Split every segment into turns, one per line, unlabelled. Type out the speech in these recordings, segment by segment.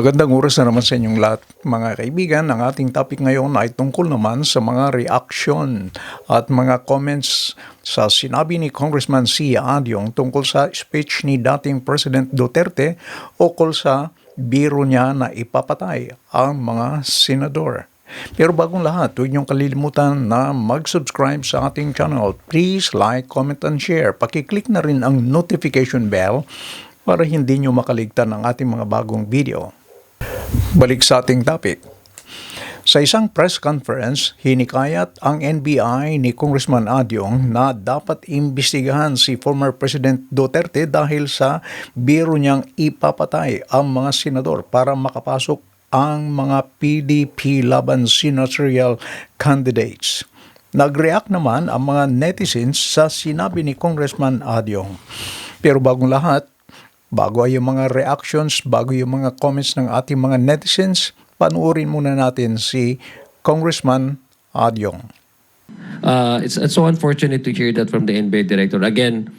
Magandang oras na naman sa inyong lahat mga kaibigan. Ang ating topic ngayon ay tungkol naman sa mga reaction at mga comments sa sinabi ni Congressman C. Adyong tungkol sa speech ni dating President Duterte ukol sa biro niya na ipapatay ang mga senador. Pero bagong lahat, huwag niyong kalilimutan na mag-subscribe sa ating channel. Please like, comment, and share. Pakiclick na rin ang notification bell para hindi niyo makaligtan ang ating mga bagong video. Balik sa ating topic. Sa isang press conference, hinikayat ang NBI ni Congressman Adyong na dapat imbestigahan si former President Duterte dahil sa biro niyang ipapatay ang mga senador para makapasok ang mga PDP laban senatorial candidates. Nag-react naman ang mga netizens sa sinabi ni Congressman Adyong. Pero bagong lahat, bago ay yung mga reactions, bago yung mga comments ng ating mga netizens, panuorin muna natin si Congressman Adyong.
Uh, it's, it's so unfortunate to hear that from the NBA director. Again,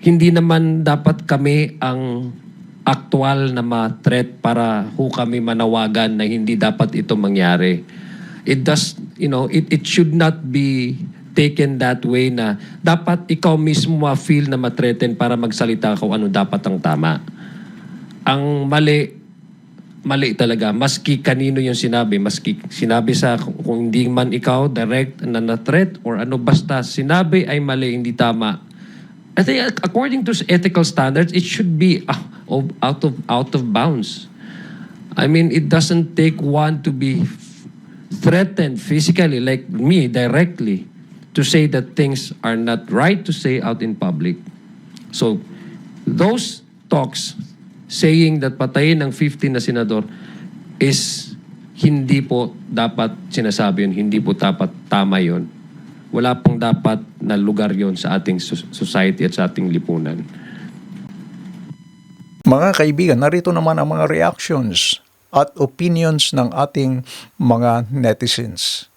hindi naman dapat kami ang aktual na ma-threat para ho kami manawagan na hindi dapat ito mangyari. It does, you know, it, it should not be taken that way na dapat ikaw mismo ma-feel na ma-threaten para magsalita kung ano dapat ang tama. Ang mali, mali talaga. Maski kanino yung sinabi, maski sinabi sa kung kung hindi man ikaw direct na na-threat or ano basta sinabi ay mali, hindi tama. I think ac- according to ethical standards, it should be uh, of- out of out of bounds. I mean, it doesn't take one to be threatened physically, like me, directly, to say that things are not right to say out in public. So, those talks saying that patayin ng 15 na senador is hindi po dapat sinasabi yun, hindi po dapat tama yun. Wala pong dapat na lugar yon sa ating so- society at sa ating lipunan.
Mga kaibigan, narito naman ang mga reactions at opinions ng ating mga netizens.